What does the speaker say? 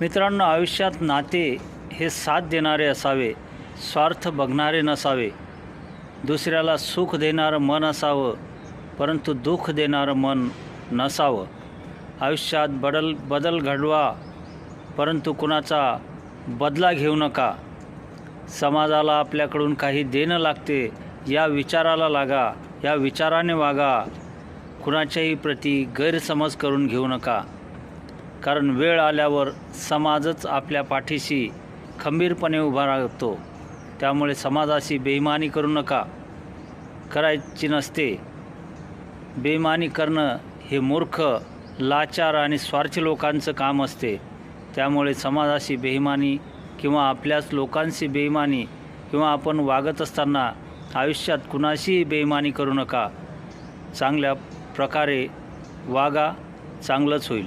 मित्रांनो आयुष्यात नाते हे साथ देणारे असावे स्वार्थ बघणारे नसावे. दुसऱ्याला सुख देणारं मन असावं परंतु दुःख देणारं मन नसावं. आयुष्यात बदल बदल घडवा परंतु कुणाचा बदला घेऊ नका. समाजाला आपल्याकडून काही देणं लागते या विचाराला लागा या विचाराने वागा. कुणाच्याही प्रती गैरसमज करून घेऊ नका. कारण वेळ आल्यावर समाजच आपल्या पाठीशी खंबीरपणे उभा राहतो. त्यामुळे समाजाशी बेईमानी करू नका. करायची नसते. बेईमानी करणं हे मूर्ख लाचार आणि स्वार्थी लोकांचं काम असते. त्यामुळे समाजाशी बेईमानी किंवा आपल्याच लोकांशी बेईमानी किंवा आपण वागत असताना आयुष्यात कुणाशीही बेईमानी करू नका. चांगल्या प्रकारे वागा चांगलंच होईल.